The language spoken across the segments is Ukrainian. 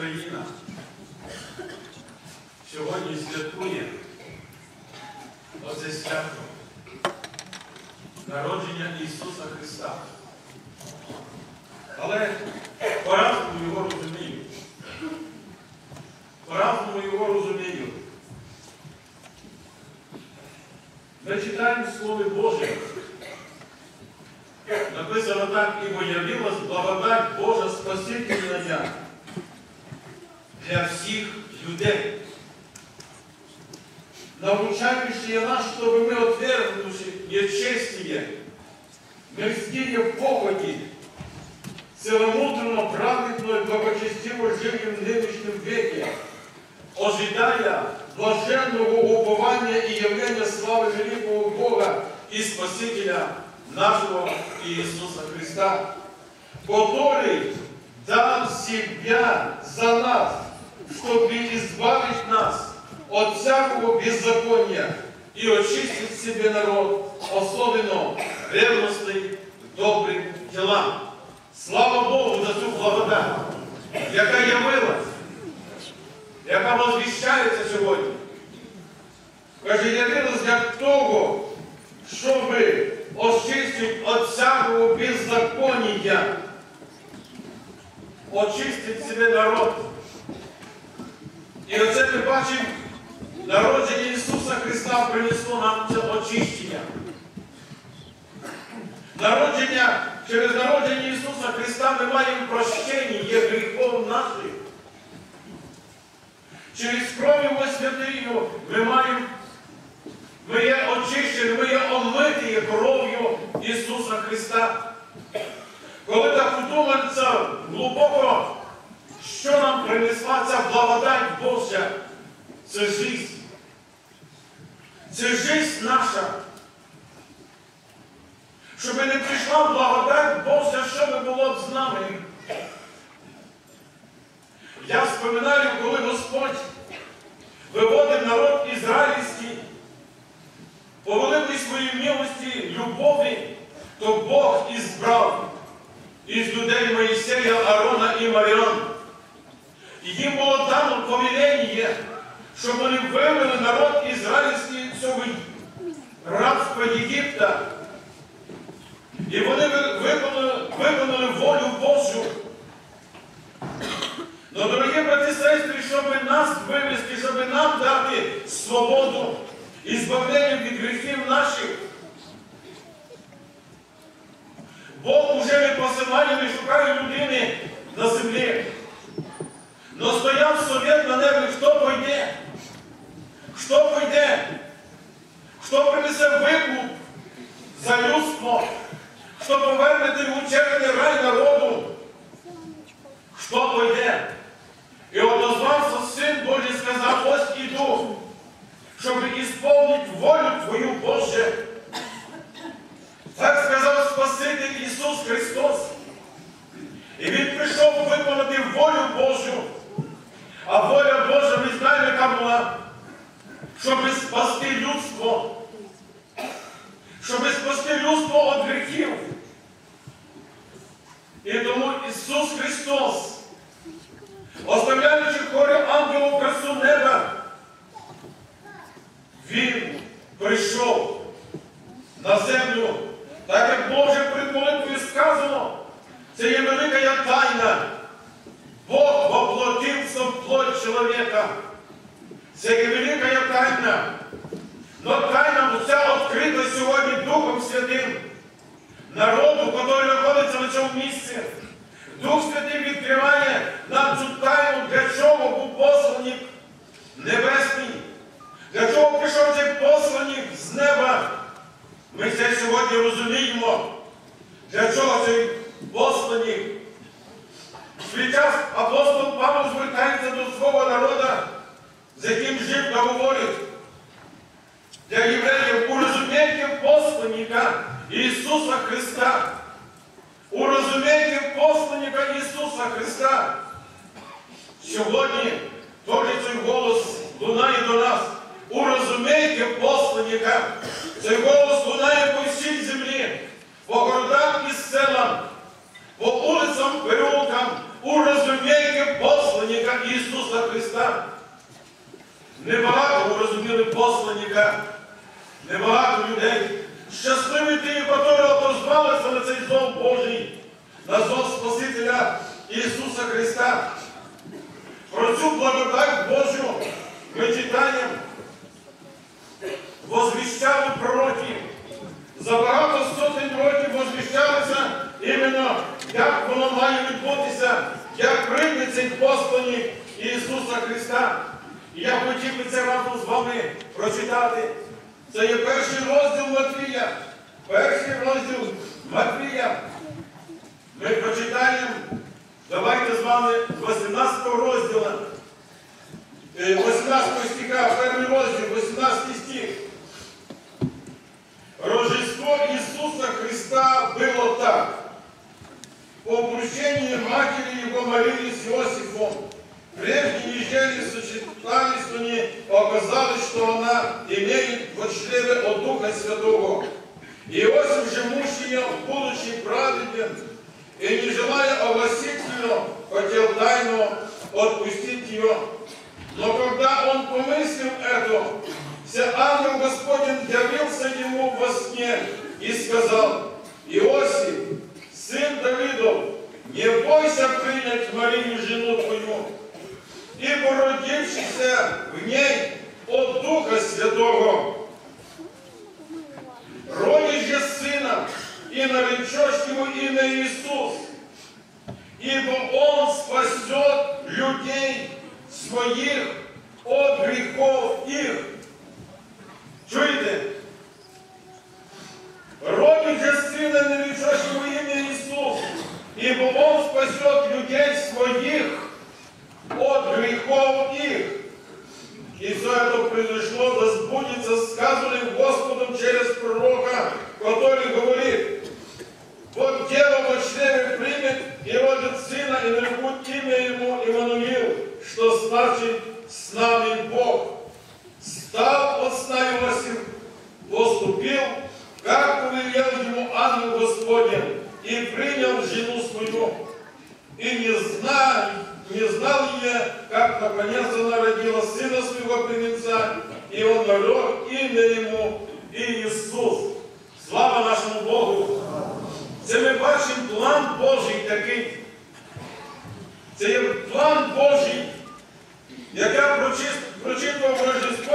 країна сьогодні святкує оце свято народження Ісуса Христа. Але по-разному його розуміють. По-разному його розуміють. Ми читаємо в Слові Боже. Написано так, ібо явилась благодать Божа Спасительна для всіх людей. Научающие нас, чтобы мы, отвергнувши нечестие, мы мстили в похоти, целомудренно, праведно и благочестиво жили в нынешнем веке, ожидая блаженного упования и явления славы великого Бога и Спасителя нашего Иисуса Христа, который дал Себя за нас, чтобы избавить нас от всякого беззакония и очистить себе народ, особенно ревностный добрим ділам. Слава Богу за цю благодать, яка явилась, яка возвіщається сьогодні. Каже, явилась для того, щоб очистити від всякого беззаконія, очистити себе народ. І оце ми бачимо, народження Ісуса Христа принесло нам це очищення. Народження, через народження Ісуса Христа ми маємо прощення є гріхом наших. Через кров Його святиню ми маємо, ми є очищені, ми є омиті кров'ю Ісуса Христа. Коли так вдумається глибоко, що нам принесла ця благодать Божа, це життя. Це життя наша. Щоб не прийшла благодать Божа, що би було б з нами. Я споминаю, коли Господь виводив народ ізраїльський, по своїй милості, любові, то Бог ізбрав із людей Моїсея, Аарона і Маріон. І їм було дано повелення, щоб вони вивели народ ізраїльський цього рабства Єгипта. І вони виконали, виконали волю Божу. Но, дорогі брати і сестри, щоб нас вивести, щоб нам дати свободу і збавлення від гріхів наших. Бог уже не посилає, не шукає людини на землі. Но стояв совет на небі, хто пойде? Хто пойде? Хто принесе викуп за людство? Хто поверне в учений рай народу? Хто пойде? І отозвався Син Божий сказав, ось іду, щоб ісполнити волю Твою Боже. Так сказав Спаситель Ісус Христос. І Він прийшов виконати волю Божу. А воля Божа, ми знаємо, яка була, щоб спасти людство, щоб спасти людство від гріхів. І тому Ісус Христос, оставляючи хорі ангелу красу неба, Він прийшов на землю, так як Боже перед молитвою сказано, це є велика тайна. Бог воплотився в плоть чоловіка. Це є велика тайна. Но тайна вся відкрита сьогодні Духом Святим. Народу, який знаходиться на цьому місці. Дух Святий відкриває нам цю тайну, для чого був посланник небесний. Для чого прийшов цей посланник з неба. Ми це сьогодні розуміємо. Для чого цей посланник? В свій час апостол Павло звертається до свого народу, з яким жив та говорить. Для євреїв у урозумійте посланника Ісуса Христа. Ісуса Христа. Сьогодні той цей голос лунає до нас. Урозумійте, посланника. Цей голос лунає по всій землі, по городах і селам, по вулицям, переулкам. Урозумійте посланника Ісуса Христа. Небагато урозуміли посланника, небагато людей. Щасливі ті, які отозвалися на цей зов Божий, на зов Спасителя. Ісуса Христа. Про цю благодать Божу ми читаємо, возвіщали пророки. За багато сотень років возвіщалися іменно, як воно має відбутися, як прийде цей посланик Ісуса Христа. І я хотів би це разом з вами прочитати. Це є перший розділ Матвія. Перший розділ Матвія. Ми прочитаємо, давайте з вами з 18 розділу. е, 18 стиха, перший розділ, 18 стих. Рождество Иисуса Христа было так. По обручении матери его молились Иосифом. Прежде нежели сочетались, но не оказалось, что она имеет в чреве от Духа Святого. Иосиф же муж ее, будучи праведен, и не желая огласить ее, хотел тайну отпустить ее. Но когда он помыслил это, все ангел Господень явился ему во сне и сказал, Иосиф, сын Давидов, не бойся принять Марию, жену твою, ибо родившийся в ней от Духа Святого. и наречешь Его имя Иисус, ибо он спасет людей своих от грехов И не знал, ее, как наконец она родила сына своего первенца, и он нарек имя ему Иисус. Слава нашому Богу! Це ми бачимо план Божий такий. Це є план Божий, як я прочит- прочитував Рождество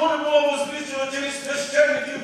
I of all those spiritual journeys, this journey